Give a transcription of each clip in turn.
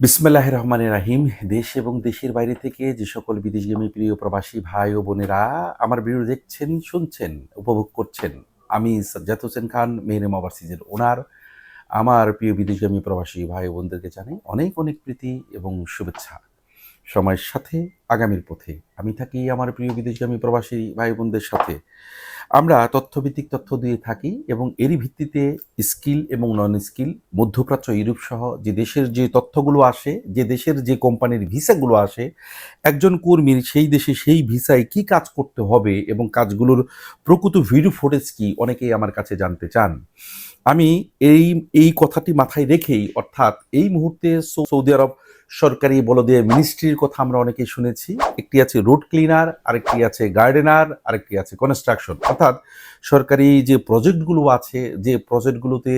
বিসমিল্লাহ রহমান রাহিম। দেশ এবং দেশের বাইরে থেকে যে সকল বিদেশগামী প্রিয় প্রবাসী ভাই ও বোনেরা আমার ভিডিও দেখছেন, শুনছেন, উপভোগ করছেন। আমি সাজ্জাদ হোসেন খান মেহরেম ওভারসিজের ওনার। আমার প্রিয় বিদেশগামী প্রবাসী ভাই বোনদেরকে জানাই অনেক অনেক প্রীতি এবং শুভেচ্ছা। সময়ের সাথে, আগামীর পথে। আমি থাকি আমার প্রিয় বিদেশগামী প্রবাসী ভাই বোনদের সাথে। আমরা তথ্যভিত্তিক তথ্য দিয়ে থাকি এবং এরই ভিত্তিতে স্কিল এবং নন স্কিল মধ্যপ্রাচ্য, ইউরোপ সহ যে দেশের যে তথ্যগুলো আসে, যে দেশের যে কোম্পানির ভিসাগুলো আসে, একজন কর্মীর সেই দেশে সেই ভিসায় কি কাজ করতে হবে এবং কাজগুলোর প্রকৃত ভিডিও ফুটেজ কি, অনেকেই আমার কাছে জানতে চান। আমি এই এই কথাটি মাথায় রেখেই, অর্থাৎ এই মুহূর্তে সৌদি আরব সরকারি বলদে মিনিস্ট্রির কথা আমরা অনেকেই শুনেছি। একটি আছে রোড ক্লিনার আরেকটি আছে গার্ডেনার আরেকটি আছে কনস্ট্রাকশন অর্থাৎ সরকারি যে প্রজেক্টগুলো আছে, যে প্রজেক্টগুলোতে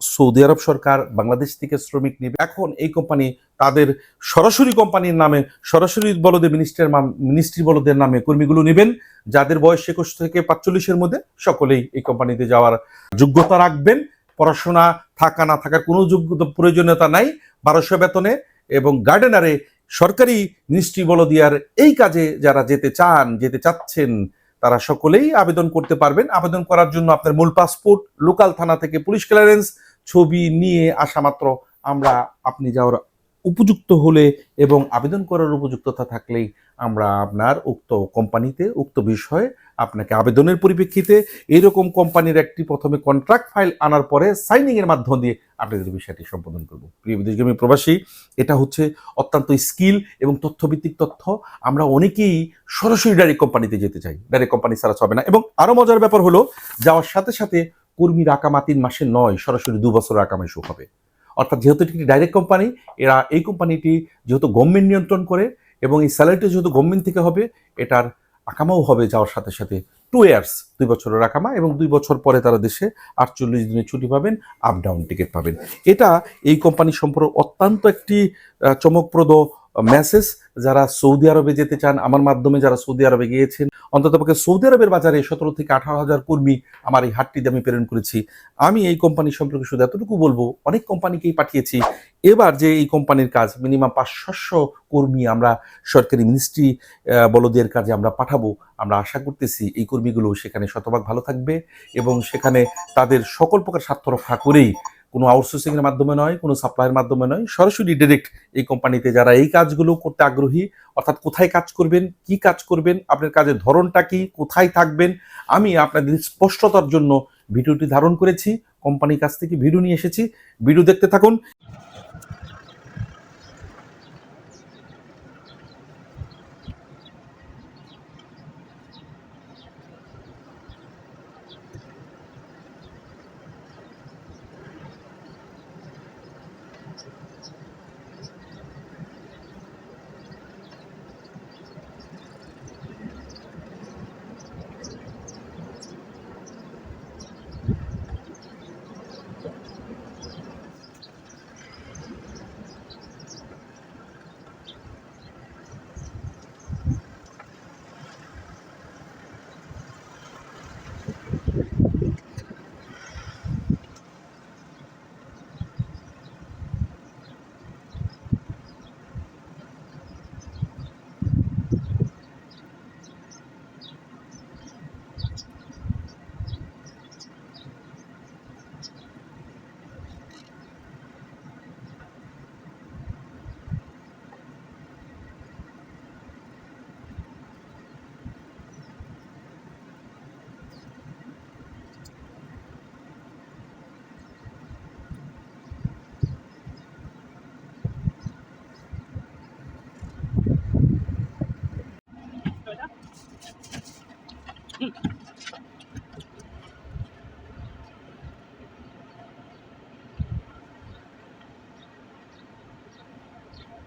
সৌদি আরব সরকার বাংলাদেশ থেকে শ্রমিক নেবে। এখন এই কোম্পানি তাদের সরাসরি কোম্পানির নামে, সরাসরি বলদে মিনিস্টার মিনিস্ট্রি বলদের নামে কর্মীগুলো নেবেন, যাদের বয়স একুশ থেকে পাঁচচল্লিশের মধ্যে সকলেই এই কোম্পানিতে যাওয়ার যোগ্যতা রাখবেন। পড়াশোনা থাকা না থাকার কোনো যোগ্যতা প্রয়োজনীয়তা নাই। বারোশো বেতনে এবং গার্ডেনারে সরকারি মিনিস্ট্রি বলদিয়ার এই কাজে যারা যেতে চান, যেতে চাচ্ছেন, তারা সকলেই আবেদন করতে পারবেন। আবেদন করার জন্য আপনার মূল পাসপোর্ট লোকাল থানা থেকে পুলিশ ক্লিয়ারেন্স ছবি নিয়ে আসা মাত্র আমরা আপনি যাওয়ার উপযুক্ত হলে এবং আবেদন করার উপযুক্ততা থাকলেই আমরা আপনার উক্ত কোম্পানিতে উক্ত বিষয়ে আপনাকে আবেদনের পরিপ্রেক্ষিতে এরকম কোম্পানির একটি প্রথমে কন্ট্রাক্ট ফাইল আনার পরে সাইনিং এর মাধ্যম দিয়ে আপনাদের বিষয়টি সম্পাদন করব। প্রিয় বিদেশগামী প্রবাসী, এটা হচ্ছে অত্যন্ত স্কিল এবং তথ্যভিত্তিক তথ্য। আমরা অনেকেই সরাসরি ডাইরেক্ট কোম্পানিতে যেতে চাই। ডাইরেক্ট কোম্পানি ছাড়া হবে না। এবং আরও মজার ব্যাপার হলো, যাওয়ার সাথে সাথে কর্মীর আকামা তিন মাসে নয়, সরাসরি দু বছর আকামায় শুরু হবে। অর্থাৎ যেহেতু এটি ডাইরেক্ট কোম্পানি এরা এই কোম্পানিটি যেহেতু গভর্নমেন্ট নিয়ন্ত্রণ করে এবং এই স্যালারিটি যেহেতু গভর্নমেন্ট থেকে হবে, এটার আকামাও হবে যাওয়ার সাথে সাথে টু ইয়ার্স দুই বছরের আকামা এবং দুই বছর পরে তারা দেশে আটচল্লিশ দিনের ছুটি পাবেন আপ ডাউন টিকিট পাবেন। এটা এই কোম্পানি সম্পর্কে অত্যন্ত একটি চমকপ্রদ মেসেজ যারা সৌদি আরবে যেতে চান, আমার মাধ্যমে যারা সৌদি আরবে গিয়েছেন অন্ততপক্ষে সৌদি আরবের বাজারে সতেরো থেকে আঠারো হাজার কর্মী আমার এই হাটটিতে আমি প্রেরণ করেছি। আমি এই কোম্পানি সম্পর্কে শুধু এতটুকু বলব, অনেক কোম্পানিকেই পাঠিয়েছি। এবার যে এই কোম্পানির কাজ মিনিমাম পাঁচশো কর্মী আমরা সরকারি মিনিস্ট্রি বলদের কাজে আমরা পাঠাবো। আমরা আশা করতেছি এই কর্মীগুলো সেখানে শতভাগ ভালো থাকবে এবং সেখানে তাদের সকল প্রকার স্বার্থ রক্ষা করেই কোনো আউটসোর্সিংয়ের মাধ্যমে নয়, কোনো সাপ্লাইয়ের মাধ্যমে নয়। সরাসরি ডিরেক্ট এই কোম্পানিতে যারা এই কাজগুলো করতে আগ্রহী, অর্থাৎ কোথায় কাজ করবেন, কি কাজ করবেন, আপনার কাজের ধরনটা কি, কোথায় থাকবেন, আমি আপনাদের স্পষ্টতার জন্য ভিডিওটি ধারণ করেছি। কোম্পানির কাছ থেকে ভিডিও নিয়ে এসেছি। ভিডিও দেখতে থাকুন।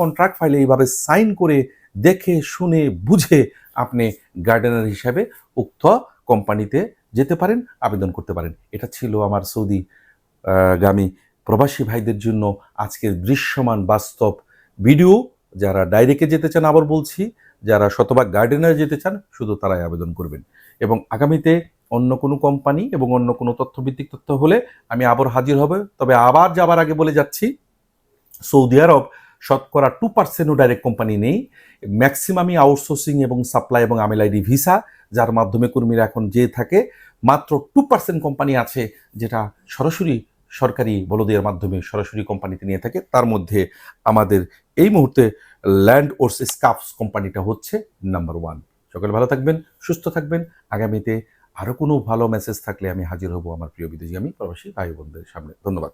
কন্ট্রাক্ট ফাইলে এইভাবে সাইন করে দেখে, শুনে, বুঝে আপনি গার্ডেনার হিসাবে উক্ত কোম্পানিতে যেতে পারেন, আবেদন করতে পারেন। এটা ছিল আমার সৌদি গামী প্রবাসী ভাইদের জন্য আজকের দৃশ্যমান বাস্তব ভিডিও যারা ডাইরেক্টে যেতে চান, আবার বলছি যারা শতভাগ গার্ডেনার যেতে চান, শুধু তারাই আবেদন করবেন। এবং আগামীতে অন্য কোনো কোম্পানি এবং অন্য কোনো তথ্যভিত্তিক তথ্য হলে আমি আবার হাজির হবে। তবে আবার যাবার আগে বলে যাচ্ছি, সৌদি আরব শতকরা টু পার্সেন্টও ডাইরেক্ট কোম্পানি নেই। ম্যাক্সিমামই আউটসোর্সিং এবং সাপ্লাই এবং আমেলাইডি ভিসা যার মাধ্যমে কর্মীরা এখন যে থাকে। মাত্র টু পার্সেন্ট কোম্পানি আছে যেটা সরাসরি সরকারি বলদের মাধ্যমে সরাসরি কোম্পানিতে নিয়ে থাকে। তার মধ্যে আমাদের এই মুহূর্তে ল্যান্ড ওর্স স্কাফস কোম্পানিটা হচ্ছে নাম্বার ওয়ান সকলে ভালো থাকবেন, সুস্থ থাকবেন। আগামীতে আরও কোনো ভালো মেসেজ থাকলে আমি হাজির হব আমার প্রিয় বিদেশি, আমি প্রবাসী ভাই বোনদের সামনে। ধন্যবাদ।